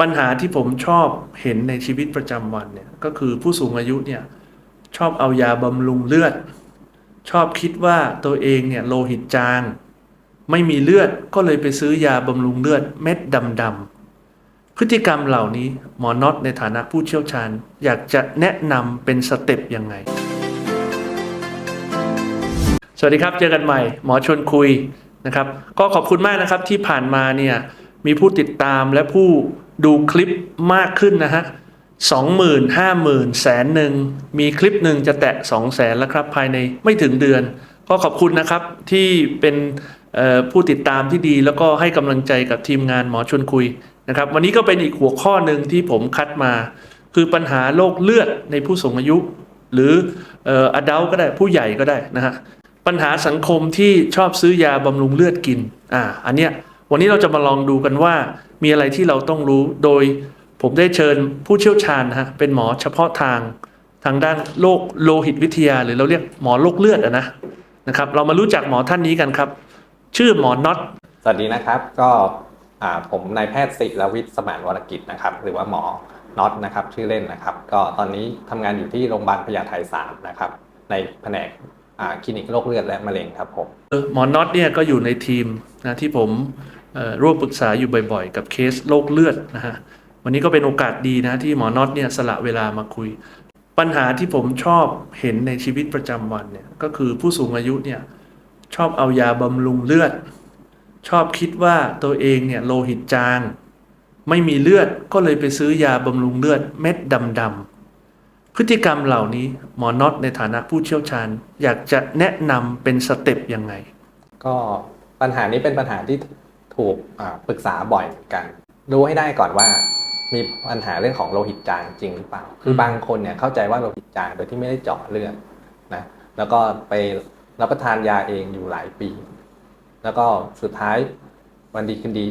ปัญหาที่ผมชอบเห็นในชีวิตประจำวันเนี่ยก็คือผู้สูงอายุเนี่ยชอบเอายาบำรุงเลือด ชอบคิดว่าตัวเองเนี่ยโลหิตจาง ไม่มีเลือดก็เลยไปซื้อยาบำรุงเลือดเม็ดดำๆพฤติกรรมเหล่านี้หมอน็อตในฐานะผู้เชี่ยวชาญ อยากจะแนะนำเป็นสเต็ปยังไง สวัสดีครับเจอกันใหม่ หมอชวนคุยนะครับ ก็ขอบคุณมากนะครับที่ผ่านมาเนี่ยมีผู้ติดตามและผู้ ดูคลิปมากขึ้นนะฮะสองหมื่นห้าหมื่นแสนหนึ่งมีคลิปหนึ่งจะแตะสองแสนแล้วครับภายในไม่ถึงเดือน ก็ขอบคุณนะครับที่เป็นผู้ติดตามที่ดีแล้วก็ให้กำลังใจกับทีมงานหมอชวนคุยนะครับ วันนี้ก็เป็นอีกหัวข้อหนึ่งที่ผมคัดมา คือปัญหาโรคเลือดในผู้สูงอายุ หรืออ่ออดัลก็ได้ผู้ใหญ่ก็ได้นะฮะปัญหาสังคมที่ชอบซื้อยาบำรุงเลือดกินอ่าอันเนี้ยวันนี้เราจะมาลองดูกันว่า มีอะไรที่เราต้องรู้โดยผมได้เชิญผู้เชี่ยวชาญนะฮะเป็นหมอเฉพาะทางทางด้านโรคโลหิตวิทยา หรือเราเรียกหมอโรคเลือดอะนะนะครับ เรามารู้จักหมอท่านนี้กันครับ ชื่อหมอน็อตสวัสดีนะครับก็อ่าผมนายแพทย์ศิรวิทย์สมานวรกิจนะครับ หรือว่าหมอน็อตนะครับชื่อเล่นนะครับ ก็ตอนนี้ทำงานอยู่ที่โรงพยาบาลพญาไท3นะครับในแผนกอ่าคลินิกโรคเลือดและมะเร็งครับผมเออหมอน็อตเนี่ยก็อยู่ในทีมนะที่ผมเอ่อ ร่วมปรึกษาอยู่บ่อยๆ กับเคสโรคเลือดนะฮะวันนี้ก็เป็นโอกาสดีนะที่หมอน็อตเนี่ยสละเวลามาคุย ปัญหาที่ผมชอบเห็นในชีวิตประจำวันเนี่ยก็คือผู้สูงอายุเนี่ยชอบเอายาบำรุงเลือด ชอบคิดว่าตัวเองเนี่ยโลหิตจาง ไม่มีเลือดก็เลยไปซื้อยาบำรุงเลือดเม็ดดำๆพฤติกรรมเหล่านี้หมอน็อตในฐานะผู้เชี่ยวชาญ อยากจะแนะนำเป็นสเต็ปยังไง ก็ปัญหานี้เป็นปัญหาที่ ถูกอ่าปรึกษาบ่อยเหมือนกันรู้ให้ได้ก่อนว่ามีปัญหาเรื่องของโลหิตจางจริงหรือเปล่า คือมบางคนเนี่ยเข้าใจว่าโลหิตจางโดยที่ไม่ได้เจาะเลือดนะ แล้วก็ไปรับประทานยาเองอยู่หลายปี แล้วก็สุดท้ายวันดีคืนดี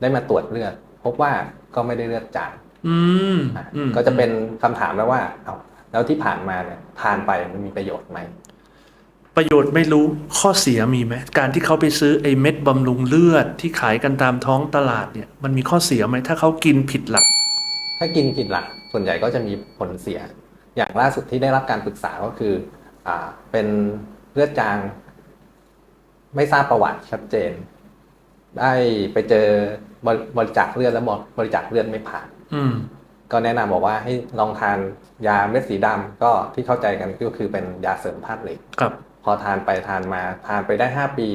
ได้มาตรวจเลือด พบว่าก็ไม่ได้เลือดจางอืมนะอืมก็จะเป็นคำถามแล้วว่า เอาแล้วที่ผ่านมาเนี่ยทานไปมันมีประโยชน์ไหม ประโยชน์ไม่รู้ข้อเสียมีไหมการที่เขาไปซื้อไอ้เม็ดบำรุงเลือดที่ขายกันตามท้องตลาดเนี่ยมันมีข้อเสียไหมถ้าเขากินผิดหลัก ถ้ากินผิดหลัก ส่วนใหญ่ก็จะมีผลเสีย อย่างล่าสุดที่ได้รับการปรึกษาก็คืออ่าเป็นเลือดจาง ไม่ทราบประวัติชัดเจน ได้ไปเจอบริบริจาคเลือดแล้วบอกบริจาคเลือดไม่ผ่าน อืมก็แนะนำบอกว่าให้ลองทานยาเม็ดสีดำก็ที่เข้าใจกันก็คือเป็นยาเสริมธาตุเหล็กครับ พอทานไปทานมาทานไปได้ 5 ปี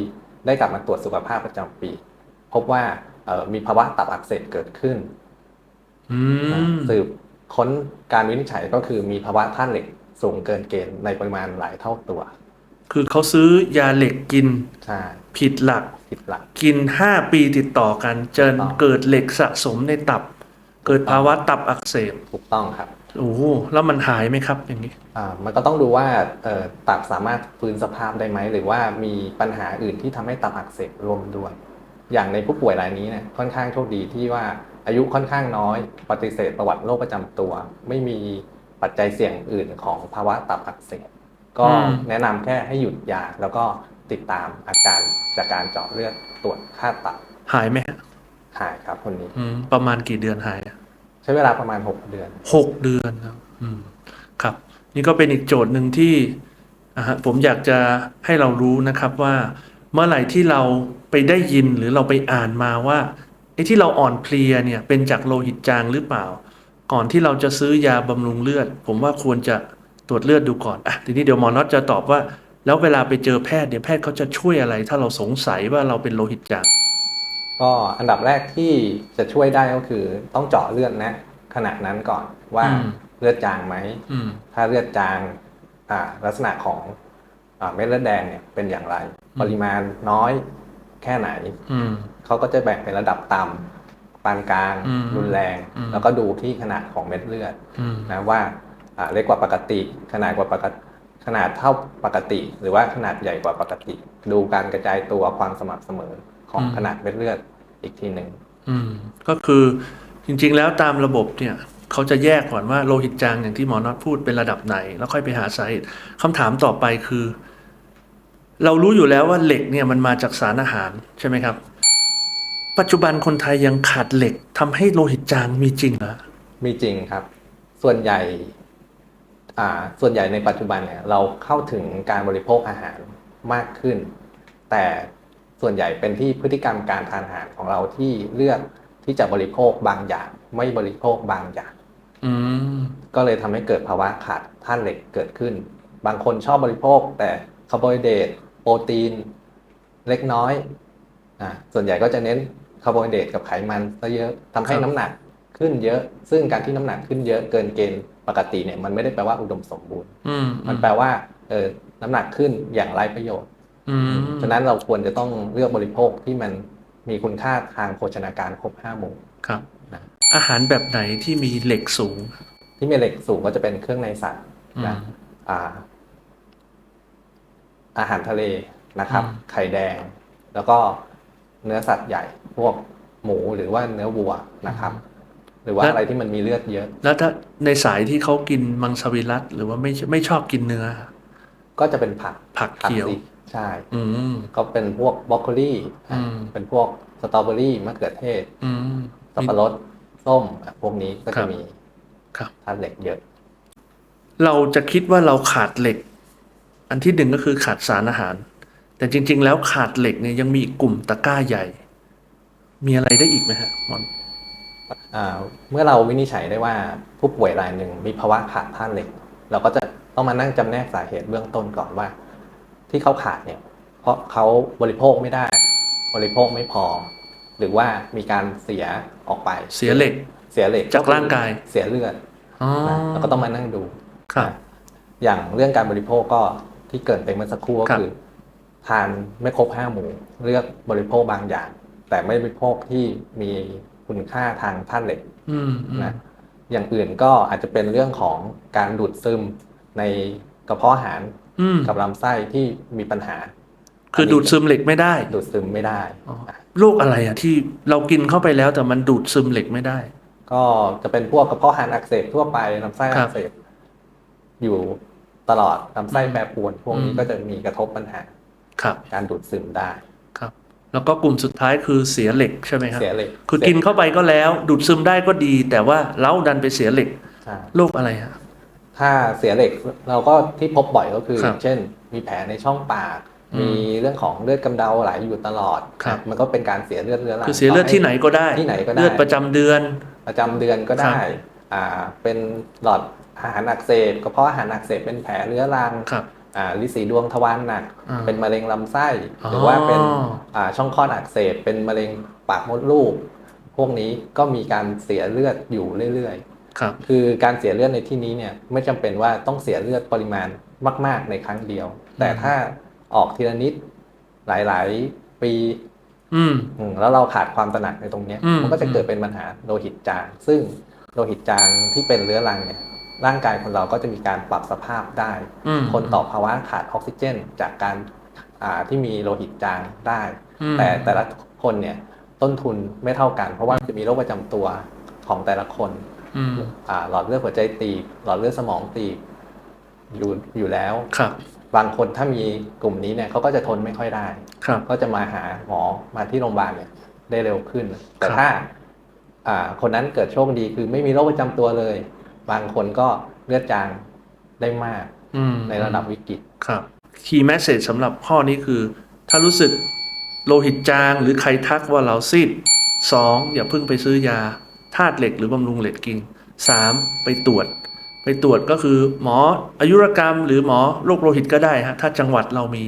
ได้กลับมาตรวจสุขภาพประจำปี พบว่าเอ่อมีภาวะตับอักเสบเกิดขึ้นอืมสืบค้นการวินิจฉัยก็คือมีภาวะธาตุเหล็กสูงเกินเกณฑ์ในปริมาณหลายเท่าตัว คือเขาซื้อยาเหล็กกินใช่ผิดหลักผิดหลัก กินห้าปีติดต่อกันจนถูกต้องเกิดเหล็กสะสมในตับ เกิดภาวะตับอักเสบถูกต้องครับ โอ้โหแล้วมันหายไหมครับอย่างนี้ อ่ามันก็ต้องดูว่าเอ่อตับสามารถฟื้นสภาพได้ไหม หรือว่ามีปัญหาอื่นที่ทำให้ตับอักเสบร่วมด้วย อย่างในผู้ป่วยรายนี้เนี่ยค่อนข้างโชคดีที่ว่าอายุค่อนข้างน้อย ปฏิเสธประวัติโรคประจำตัว ไม่มีปัจจัยเสี่ยงอื่นของภาวะตับอักเสบก็อืม แนะนำแค่ให้หยุดยาแล้วก็ติดตามอาการจากการเจาะเลือดตรวจค่าตับหายไหมฮะหายครับคนนี้ อืมประมาณกี่เดือนหายอะใช้เวลาประมาณ 6 เดือนหกเดือนครับอืมครับ นี่ก็เป็นอีกโจทย์หนึ่งที่ผมอยากจะให้เรารู้นะครับว่า เมื่อไหร่ที่เราไปได้ยินหรือเราไปอ่านมาว่าไอ้ที่เราอ่อนเพลียเนี่ยเป็นจากโลหิตจางหรือเปล่า ก่อนที่เราจะซื้อยาบำรุงเลือด ผมว่าควรจะตรวจเลือดดูก่อนอะทีนี้เดี๋ยวหมอน็อตจะตอบว่า แล้วเวลาไปเจอแพทย์เนี่ยแพทย์เขาจะช่วยอะไร ถ้าเราสงสัยว่าเราเป็นโลหิตจาง ก็อันดับแรกที่จะช่วยได้ก็คือต้องเจาะเลือดนะขณะนั้นก่อนว่าอืมเลือดจางไหมอืมถ้าเลือดจางอ่าลักษณะของอาเม็ดเลือดแดงเนี่ยเป็นอย่างไรอืมปริมาณน้อยแค่ไหนอืมเขาก็จะแบ่งเป็นระดับต่ำปานกลางอืมรุนแรงอืมแล้วก็ดูที่ขนาดของเม็ดเลือดอืมนะว่าอ่าเล็กกว่าปกติ ขนาดกว่าปกติขนาดเท่าปกติ หรือว่าขนาดใหญ่กว่าปกติ ดูการกระจายตัวความสม่ำเสมอของอืมขนาดเม็ดเลือด อีกทีหนึ่งอืม ก็คือจริง ๆ แล้วตามระบบเนี่ยเขาจะแยกก่อนว่าโลหิตจางอย่างที่หมอน็อตพูดเป็นระดับไหน แล้วค่อยไปหาสาเหตุคำถามต่อไปคือ เรารู้อยู่แล้วว่าเหล็กเนี่ยมันมาจากสารอาหารใช่ไหมครับ ปัจจุบันคนไทยยังขาดเหล็กทำให้โลหิตจางมีจริงเหรอมีจริงครับ ส่วนใหญ่ อ่า ส่วนใหญ่ในปัจจุบันเนี่ย เราเข้าถึงการบริโภคอาหารมากขึ้น แต่ ส่วนใหญ่เป็นที่พฤติกรรมการทานอาหารของเราที่เลือกที่จะบริโภคบางอย่าง ไม่บริโภคบางอย่างอืมก็เลยทำให้เกิดภาวะขาดธาตุเหล็กเกิดขึ้น บางคนชอบบริโภค แต่คาร์โบไฮเดรตโปรตีน เล็กน้อยอ่าส่วนใหญ่ก็จะเน้นคาร์โบไฮเดรตกับไขมันซะเยอะทำให้ครับน้ำหนักขึ้นเยอะ ซึ่งการที่น้ำหนักขึ้นเยอะเกินเกณฑ์ปกติเนี่ยมันไม่ได้แปลว่าอุดมสมบูรณ์อืมมันแปลว่าเออน้ำหนักขึ้นอย่างไร้ประโยชน์อืม ฉะนั้นเราควรจะต้องเลือกบริโภคที่มันมีคุณค่าทางโภชนาการครบห้าหมู่ครับนะอาหารแบบไหนที่มีเหล็กสูง ที่มีเหล็กสูงก็จะเป็นเครื่องในสัตว์นะอืมอ่าอาหารทะเลนะครับอืมไข่แดง แล้วก็เนื้อสัตว์ใหญ่พวกหมูหรือว่าเนื้อวัวนะครับ หรือว่าอะไรที่มันมีเลือดเยอะ แล้วถ้าในสายที่เขากินมังสวิรัตหรือว่าไม่ไม่ชอบกินเนื้อ ก็จะเป็นผักผักผักเขียวสิ ใช่ อืม ก็เป็นพวกบรอกโคลีอืม เป็นพวกสตรอเบอรี่มะเขือเทศ อืม สับปะรดส้มอะพวกนี้ก็ครัจะบมีครับ ธาตุเหล็กเยอะ เราจะคิดว่าเราขาดเหล็ก อันที่หนึ่งก็คือขาดสารอาหาร แต่จริง ๆ แล้วขาดเหล็กเนี่ยยังมีอีกกลุ่มตะกร้าใหญ่ มีอะไรได้อีกไหมฮะหมอน อ่าเมื่อเราวินิจฉัยได้ว่าผู้ป่วยรายหนึ่งมีภาวะขาดธาตุเหล็ก เราก็จะต้องมานั่งจำแนกสาเหตุเบื้องต้นก่อนว่า ที่เขาขาดเนี่ย เพราะเขาบริโภคไม่ได้ บริโภคไม่พอ หรือว่ามีการเสียออกไป เสียเหล็ก เสียเหล็กจากร่างกาย เสียเลือดอ๋อนะแล้วก็ต้องมานั่งดูครับนะอย่างเรื่องการบริโภคก็ที่เกรินไปเมื่อสักครู่ก็ครับคือทานไม่ครบห้าหมู่เลือกบริโภคบางอย่าง แต่ไม่บริโภคที่มีคุณค่าทางธาตุเหล็กอืมอืมนะอย่างอื่นก็อาจจะเป็นเรื่องของการดูดซึมในกระเพาะอาหารอืม กับลำไส้ที่มีปัญหา คือดูดซึมเหล็กไม่ได้ ดูดซึมไม่ได้อ๋อโรคอะไรอะที่เรากินเข้าไปแล้วแต่มันดูดซึมเหล็กไม่ได้ ก็จะเป็นพวกกระเพาะอาหารอักเสบทั่วไปลำไส้ครัอับกเสบอยู่ตลอดลำไส้อืมแปรปรวนพวกนี้อืมก็จะมีกระทบปัญหาครับ การดูดซึมได้ครับ แล้วก็กลุ่มสุดท้ายคือเสียเหล็กใช่ไหมครับเสียเหล็กคือกินเข้าไปก็แล้ว ดูดซึมได้ก็ดี แต่ว่าเล้าดันไปเสียเหล็กใช่โรคอะไรฮะ ถ้าเสียเหล็กเราก็ที่พบบ่อยก็คือครับเช่น มีแผลในช่องปากอืมมีเรื่องของเลือดกำเดาไหลอยู่ตลอดครับมันก็เป็นการเสียเลือดเรื้อรังคือเสียเลือดที่ไหนก็ได้ที่ไหนก็ได้เลือดประจำเดือน ประจำเดือนก็ครัได้บอ่าเป็นหลอดอาหารอักเสบกระเพาะอาหารอักเสบเป็นแผลเรื้อรังครับอ่าลิสีดวงทวารหนักอ่าเป็นมะเร็งลำไส้อ๋อหรือว่าเป็นอ่าช่องคลอดอักเสบเป็นมะเร็งปากมดลูก พวกนี้ก็มีการเสียเลือดอยู่เรื่อย ครับๆคือการเสียเลือดในที่นี้เนี่ยไม่จำเป็นว่าต้องเสียเลือดปริมาณมาก ๆ ในครั้งเดียว แต่ถ้าออกทีละนิดหลาย ๆ ปีอืมอืมแล้วเราขาดความตระหนักในตรงเนี้ยอืมมันก็จะเกิดเป็นปัญหาโลหิตจาง ซึ่งโลหิตจางที่เป็นเรื้อรังเนี่ยร่างกายคนเราก็จะมีการปรับสภาพได้อืมคนต่อภาวะขาดออกซิเจน จากการอ่าที่มีโลหิตจางได้อืมแต่แต่ละคนเนี่ยต้นทุนไม่เท่ากัน เพราะว่าจะมีโรคประจำตัวของแต่ละคนอืมอ่า หลอดเลือดหัวใจตีบหลอดเลือดสมองตีบอยู่อยู่แล้วครับ บางคนถ้ามีกลุ่มนี้เนี่ยเขาก็จะทนไม่ค่อยได้ครับก็จะมาหาหมอมาที่โรงพยาบาลเนี่ยได้เร็วขึ้น แต่ครับถ้า อ่า คนนั้นเกิดโชคดีคือไม่มีโรคประจำตัวเลย บางคนก็เลือดจางได้มากอืมในระดับวิกฤตครับคีย์แมสเซจสำหรับข้อนี้คือ ถ้ารู้สึกโลหิตจางหรือใครทักว่าเราซีดสองอย่าเพิ่งไปซื้อยา ธาตุเหล็กหรือบำรุงเหล็กกินสามไปตรวจ ไปตรวจก็คือหมออายุรกรรม หรือหมอโรคโลหิตก็ได้ฮะถ้าจังหวัดเรามี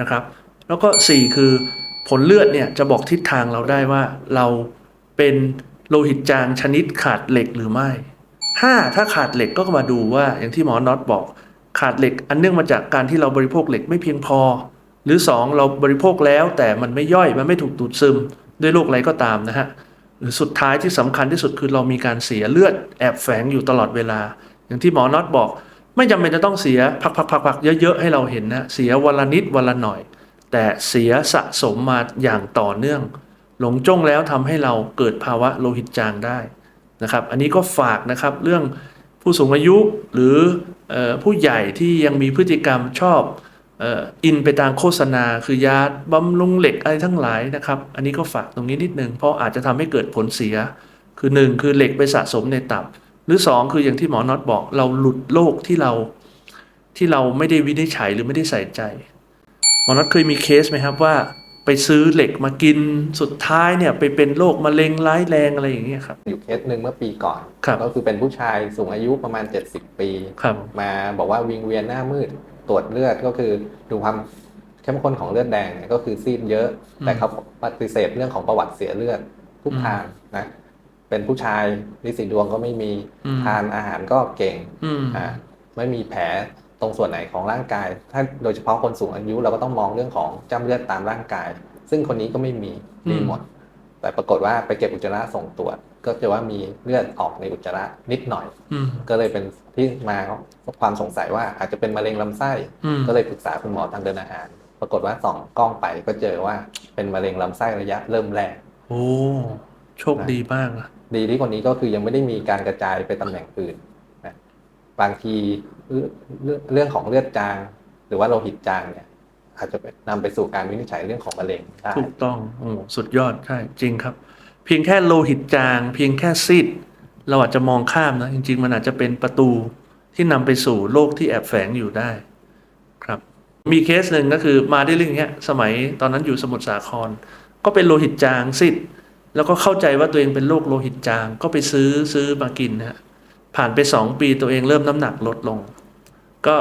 นะครับ แล้วก็สี่คือผลเลือดเนี่ยจะบอกทิศทางเราได้ว่าเราเป็นโลหิตจางชนิดขาดเหล็กหรือไม่ห้าถ้าขาดเหล็กก็มาดูว่าอย่างที่หมอน็อตบอก ขาดเหล็กอันเนื่องมาจากการที่เราบริโภคเหล็กไม่เพียงพอ หรือ 2 เราบริโภคแล้วแต่มันไม่ย่อยมันไม่ถูกดูดซึมด้วยโรคอะไรก็ตามนะฮะ หรือสุดท้ายที่สำคัญที่สุดคือเรามีการเสียเลือดแอบแฝงอยู่ตลอดเวลา อย่างที่หมอน็อตบอก ไม่จำเป็นจะต้องเสียพักๆๆเยอะๆให้เราเห็นนะเสียวันละนิดวันละหน่อย แต่เสียสะสมมาอย่างต่อเนื่อง หลงจ้องแล้วทำให้เราเกิดภาวะโลหิตจางได้นะครับ อันนี้ก็ฝากนะครับเรื่องผู้สูงอายุหรือออผู้ใหญ่ที่ยังมีพฤติกรรมชอบ อ่ออินไปตามโฆษณา คือยาบำรุงเหล็กอะไรทั้งหลายนะครับ อันนี้ก็ฝากตรงนี้นิดนึงเพราะอาจจะทำให้เกิดผลเสีย คือหนึ่งคือเหล็กไปสะสมในตับ หรือสองคืออย่างที่หมอน็อตบอกเราหลุดโรคที่เราที่เราไม่ได้วินิจฉัยหรือไม่ได้ใส่ใจ หมอน็อตเคยมีเคสไหมครับว่า ไปซื้อเหล็กมากินสุดท้ายเนี่ยไปเป็นโรคมะเร็งร้ายแรงอะไรอย่างเงี้ยครับอยู่เคสหนึ่งเมื่อปีก่อนครับก็คือเป็นผู้ชายสูงอายุประมาณ 70 ปีครับมาบอกว่าวิงเวียนหน้ามืด ตรวจเลือดก็คือดูความเข้มข้นของเลือดแดงเนี่ยก็คือซีดเยอะอืมแต่เขาปฏิเสธเรื่องของประวัติเสียเลือดทุกอืมทางนะเป็นผู้ชายลิสีดวงก็ไม่มีอืมทานอาหารก็เก่งอืมอ่าไม่มีแผลตรงส่วนไหนของร่างกาย ถ้าโดยเฉพาะคนสูงอายุเราก็ต้องมองเรื่องของจ้ำเลือดตามร่างกาย ซึ่งคนนี้ก็ไม่มีมีหมด แต่ปรากฏว่าไปเก็บอุจจาระส่งตรวจ ก็เจอว่ามีเลือดออกในอุจจาระนิดหน่อยอืมก็เลยเป็นที่มาของความสงสัยว่าอาจจะเป็นมะเร็งลำไส้อืมก็เลยปรึกษาคุณหมอทางเดินอาหาร ปรากฏว่าส่องกล้องไปก็เจอว่าเป็นมะเร็งลำไส้ระยะเริ่มแรกโอ้โชคดีมากนะดีที่คนนี้ก็คือยังไม่ได้มีการกระจายไปตำแหน่งอื่นนะบางทีเรื่องเรื่องเรื่องของเลือดจาง หรือว่าโลหิตจางเนี่ย อาจจะนนำไปสู่การวินิจฉัยเรื่องของมะเร็งได้ถูกต้องโอ้สุดยอดใช่จริงครับ เพียงแค่โลหิตจาง เพียงแค่ซีดเราอาจจะมองข้ามนะจริง ๆ มันอาจจะเป็นประตูที่นำไปสู่โรคที่แอบแฝงอยู่ได้ครับ มีเคสหนึ่งก็คือมาได้เรื่องเนี้ย สมัยตอนนั้นอยู่สมุทรสาคร ก็เป็นโลหิตจางซีดแล้วก็เข้าใจว่าตัวเองเป็นโรคโลหิตจาง ก็ไปซื้อซื้อมากินนะฮะผ่านไปสองปีตัวเองเริ่มน้ำหนักลดลง ก็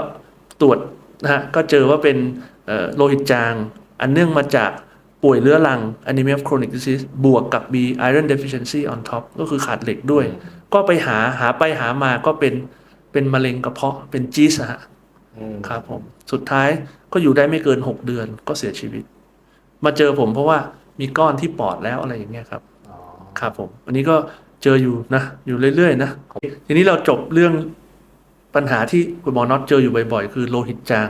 ตรวจ นะฮะก็เจอว่าเป็นเอ่อโลหิตจาง อันเนื่องมาจากป่วยเรื้อรัง anemia of chronic disease บวกกับ B iron deficiency on top ก็คือขาดเหล็กด้วย ก็ไปหาหาไปหามาก็เป็นเป็นมะเร็งกระเพาะเป็นจีสอะฮะอืมครับผม สุดท้ายก็อยู่ได้ไม่เกิน 6 เดือนก็เสียชีวิต มาเจอผมเพราะว่ามีก้อนที่ปอดแล้วอะไรอย่างเงี้ยครับอ๋อครับผม อันนี้ก็เจออยู่นะ อยู่เรื่อยๆนะ ทีนี้เราจบเรื่อง ปัญหาที่คุณหมอน็อตเจออยู่บ่อย ๆ คือโลหิตจาง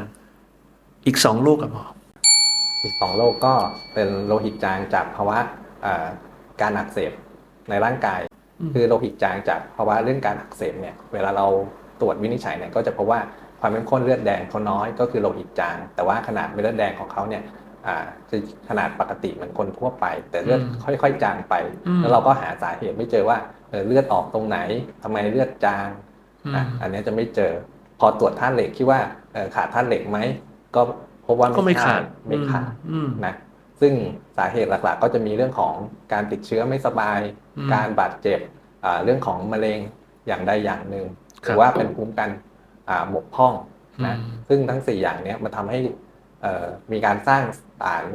อีกสองโรคกับหมอ อีกสองโรคก็เป็นโลหิตจางจากภาวะอ่าการอักเสบในร่างกาย อืม คือโลหิตจางจากภาวะเรื่องการอักเสบเนี่ยเวลาเราตรวจวินิจฉัยเนี่ยก็จะพบว่าความเข้มข้นเลือดแดงเขาน้อยก็คือโลหิตจาง แต่ว่าขนาดเม็ดเลือดแดงของเขาเนี่ยอ่าจะขนาดปกติเหมือนคนทั่วไป แต่เลือดอืมค่อยๆจางไปอืมแล้วเราก็หาสาเหตุไม่เจอว่าเออเลือดออกตรงไหนทำไมเลือดจาง อืมอะอันเนี้ยจะไม่เจอ พอตรวจธาตุเหล็กคิดว่าเอ่อขาดธาตุเหล็กไหมก็พบว่าก็ไม่ขาดใช่ไม่ขาดอืมนะซึ่งสาเหตุหลักๆ ก็จะมีเรื่องของการติดเชื้อไม่สบายอืมการบาดเจ็บอ่าเรื่องของมะเร็งอย่างใดอย่างหนึ่งครับหรือว่าเป็นภูมิกันอ่าบกพร่องนะอืมซึ่งทั้ง 4 อย่างเนี้ยมันทำให้เอ่อมีการสร้างสาร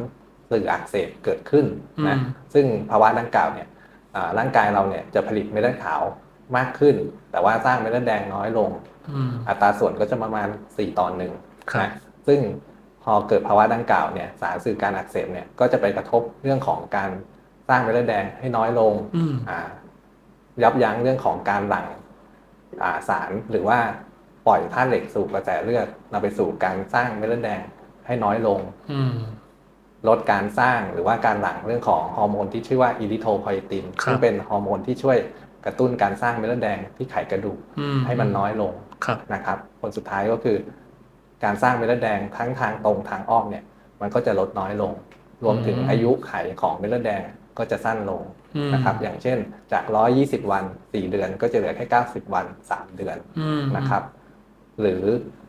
สื่ออักเสบเกิดขึ้นนะอืมซึ่งภาวะดังกล่าวเนี่ยอ่าร่างกายเราเนี่ยจะผลิตเม็ดเลือดขาว มากขึ้น แต่ว่าสร้างเม็ดเลือดแดงน้อยลงอืมอัตราส่วนก็จะประมาณ 4ต่อหนึ่งครับนะซึ่งพอเกิดภาวะดังกล่าวเนี่ยสารสื่อการอักเสบเนี่ยก็จะไปกระทบเรื่องของการสร้างเม็ดเลือดแดงให้น้อยลงอืมอ่ายับยั้งเรื่องของการหลั่งอ่าสารหรือว่าปล่อยธาตุเหล็กสู่กระแสเลือดนำไปสู่การสร้างเม็ดเลือดแดงให้น้อยลงอืมลดการสร้างหรือว่าการหลั่งเรื่องของฮอร์โมนที่ชื่อว่าอิริโทไพตินครับซึ่งเป็นฮอร์โมนที่ช่วย กระตุ้นการสร้างเม็ดเลือดแดงที่ไขกระดูกอืให้มันน้อยลงครับนะครับ ผลสุดท้ายก็คือ การสร้างเม็ดเลือดแดงทั้งทางตรงทางอ้อมเนี่ย มันก็จะลดน้อยลง รวมถึงอืมอายุไขของเม็ดเลือดแดงก็จะสั้นลงอืมนะครับ อย่างเช่นจาก 120 วัน 4 เดือนก็จะเหลือแค่ 90 วัน 3 เดือนอืมนะครับ หรือ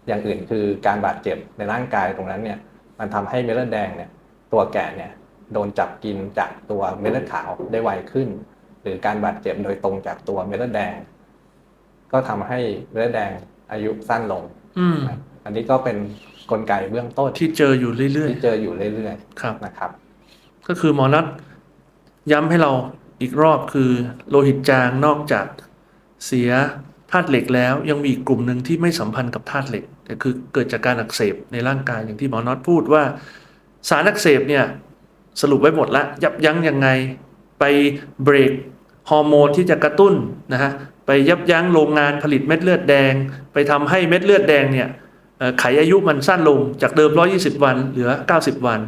อย่างอื่นคือการบาดเจ็บในร่างกายตรงนั้นเนี่ย มันทำให้เม็ดเลือดแดงเนี่ย ตัวแก่เนี่ยโดนจับกินจากตัวเม็ดเลือดขาวได้ไวขึ้น หรือการบาดเจ็บโดยตรงจากตัวเม็ดเลือดแดง ก็ทำให้เม็ดเลือดแดงอายุสั้นลงอืมอันนี้ก็เป็นกลไกเบื้องต้นที่เจออยู่เรื่อยที่เจออยู่เรื่อยๆครับๆนะครับ ก็คือหมอนัดย้ำให้เราอีกรอบคือโลหิตจางนอกจากเสียธาตุเหล็กแล้ว ยังมีอีกกลุ่มหนึ่งที่ไม่สัมพันธ์กับธาตุเหล็กแต่คือเกิดจากการอักเสบในร่างกายอย่างที่หมอน็อตพูดว่า สารอักเสบเนี่ย สรุปไว้หมดละยับยั้งยังไง ไปเบรกฮอร์โมนที่จะกระตุ้นนะฮะไปยับยั้งโรงงานผลิตเม็ดเลือดแดง ไปทำให้เม็ดเลือดแดงเนี่ยเอ่อไขอายุมันสั้นลงจากเดิม 120 วันเหลือ 90 วัน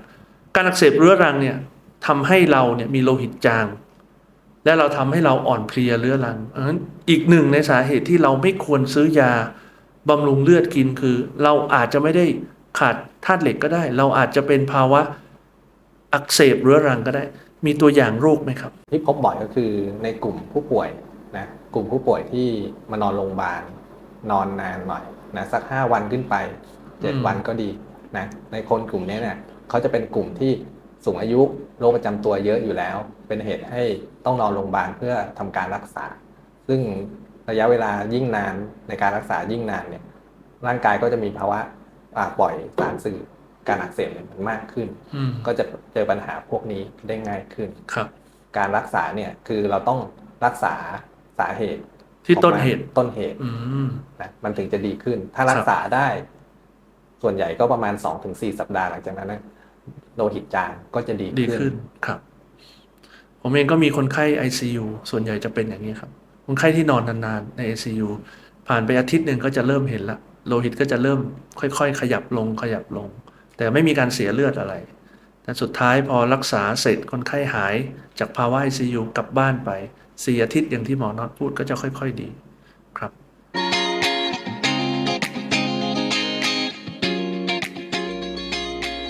การอักเสบเรื้อรังเนี่ยทำให้เราเนี่ยมีโลหิตจาง และเราทำให้เราอ่อนเพลียเรื้อรังอีกหนึ่งในสาเหตุที่เราไม่ควรซื้อยาบำรุงเลือดกินคือ เราอาจจะไม่ได้ขาดธาตุเหล็กก็ได้ เราอาจจะเป็นภาวะอักเสบเรื้อรังก็ได้ มีตัวอย่างโรคไหมครับ ที่พบบ่อยก็คือในกลุ่มผู้ป่วยนะกลุ่มผู้ป่วยที่มานอนโรงพยาบาลนอนนานหน่อยนะสัก 5 วันขึ้นไปอืม7วันก็ดีนะในคนกลุ่มนี้เนี่ยเขาจะเป็นกลุ่มที่สูงอายุโรคประจำตัวเยอะอยู่แล้ว เป็นเหตุให้ต้องนอนโรงพยาบาลเพื่อทำการรักษา ซึ่งระยะเวลายิ่งนานในการรักษายิ่งนานเนี่ยร่างกายก็จะมีภาวะปล่อยสารสื่อ การอักเสบเนี่ยมันมากขึ้นอืมก็จะเจอปัญหาพวกนี้ได้ง่ายขึ้นครับ การรักษาเนี่ยคือเราต้องรักษาสาเหตุที่ต้นของมัเหตุต้นเหตุอืมนะมันถึงจะดีขึ้น ถ้ารักษาได้ ส่วนใหญ่ก็ประมาณ2-4สัปดาห์หลังจากนั้นนะโลหิตจางก็จะดีดีขึ้นครับ ผมเองก็มีคนไข้ ICU ส่วนใหญ่จะเป็นอย่างนี้ครับ คนไข้ที่นอนนานๆใน ICU ผ่านไปอาทิตย์หนึ่งก็จะเริ่มเห็นละโลหิตก็จะเริ่มค่อยๆ ขยับลงขยับลง แต่ไม่มีการเสียเลือดอะไรแต่สุดท้ายพอรักษาเสร็จคนไข้หายจากภาวะ ICU กลับบ้านไปสี่อาทิตย์อย่างที่หมอนอตพูดก็จะค่อย ๆดีครับ